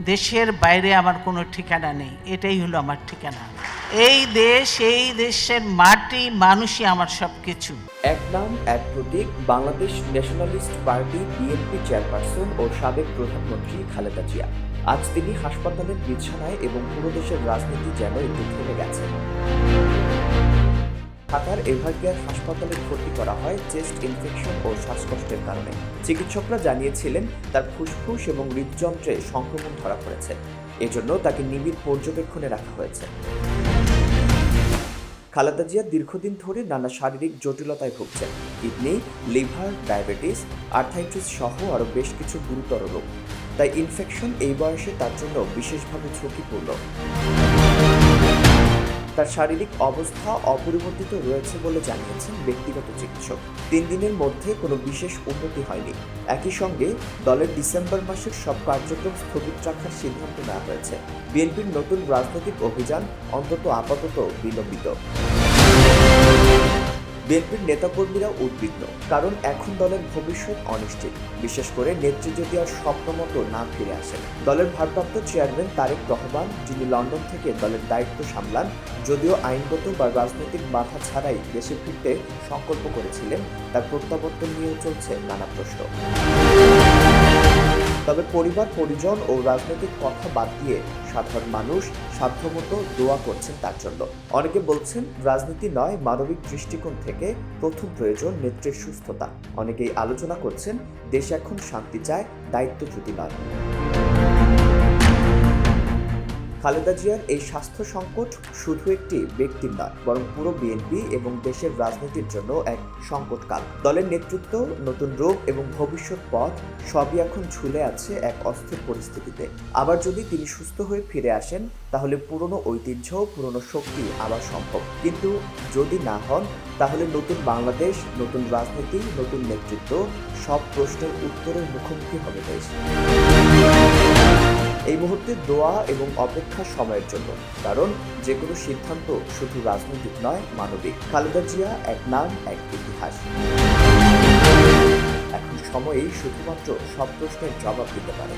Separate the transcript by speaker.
Speaker 1: দেশের বাইরে আমার কোনো ঠিকানা নেই, এটাই হলো আমার ঠিকানা। এই দেশ, এই দেশের মাটি, মানুষই আমার সব কিছু
Speaker 2: এক নাম, এক প্রতীক, Bangladesh Nationalist Party BNP chairperson ও সাবেক প্রধানমন্ত্রী খালেদা জিয়া। আজ তিনি হাসপাতালের বিছানায় এবং পুরো দেশের রাজনীতি যেন একটু থেমে গেছে। ঢাকার এভারকেয়ার হাসপাতালে ভর্তি করা হয় চেস্ট ইনফেকশন ও শ্বাসকষ্টের কারণে। চিকিৎসকরা জানিয়েছিলেন, তার ফুসফুস এবং হৃদযন্ত্রে সংক্রমণ ধরা পড়েছে। এজন্য তাকে নিবিড় পর্যবেক্ষণে রাখা হয়েছে। খালেদা জিয়া দীর্ঘদিন ধরে নানা শারীরিক জটিলতায় ভুগছেন। কিডনি, লিভার, ডায়াবেটিস, আর্থাইটিস সহ আরও বেশ কিছু গুরুতর রোগ। তাই ইনফেকশন এই বয়সে তার জন্য বিশেষভাবে ঝুঁকিপূর্ণ। তার শারীরিক অবস্থা অপরিবর্তিত রয়েছে বলে জানিয়েছেন ব্যক্তিগত চিকিৎসক। তিন দিনের মধ্যে কোনো বিশেষ উন্নতি হয়নি। একই সঙ্গে দলের ডিসেম্বর মাসের সব কার্যক্রম স্থগিত রাখার সিদ্ধান্ত নেওয়া হয়েছে। বিএনপির নতুন রাজনৈতিক অভিযান অন্তত আপাতত বিলম্বিত। বিএনপির নেতাকর্মীরা উদ্বিগ্ন, কারণ এখন দলের ভবিষ্যৎ অনিশ্চিত। বিশেষ করে নেত্রী যদি আর স্বপ্নমতো না ফিরে আসেন। দলের ভারপ্রাপ্ত চেয়ারম্যান তারেক রহমান, যিনি লন্ডন থেকে দলের দায়িত্ব সামলান, যদিও আইনগত বা রাজনৈতিক বাধা ছাড়াই দেশে ফিরতে সংকল্প করেছিলেন, তার প্রত্যাবর্তন নিয়েও চলছে নানা প্রশ্ন। তবে পরিবার, পরিজন ও রাজনৈতিক কথা বাদ দিয়ে সাধারণ মানুষ সাধ্যমতো দোয়া করছেন তার জন্য। অনেকে বলছেন রাজনীতি নয়, মানবিক দৃষ্টিকোণ থেকে প্রথম প্রয়োজন নেত্রের সুস্থতা। অনেকেই আলোচনা করছেন, দেশ এখন শান্তি চায়, দায়িত্ব যদি নয় খালেদা জিয়ার এই স্বাস্থ্য সংকট শুধু একটি ব্যক্তির নয়, বরং পুরো বিএনপি এবং দেশের রাজনীতির জন্য এক সংকটকাল। দলের নেতৃত্ব, নতুন রোগ এবং ভবিষ্যৎ পথ সবই এখন ঝুলে আছে এক অস্থির পরিস্থিতিতে। আবার যদি তিনি সুস্থ হয়ে ফিরে আসেন, তাহলে পুরনো ঐতিহ্য, পুরনো শক্তি আবার সম্ভব। কিন্তু যদি না হন, তাহলে নতুন বাংলাদেশ, নতুন রাজনীতি, নতুন নেতৃত্ব সব প্রশ্নের উত্তরের মুখোমুখি হবে দেশ। এই মুহূর্তে দোয়া এবং অপেক্ষা সময়ের জন্য, কারণ যে কোনো সিদ্ধান্ত শুধু রাজনৈতিক নয়, মানবিক। খালেদা জিয়া এক নাম, এক ইতিহাস। এখন সময়েই শুধুমাত্র সব প্রশ্নের জবাব দিতে পারে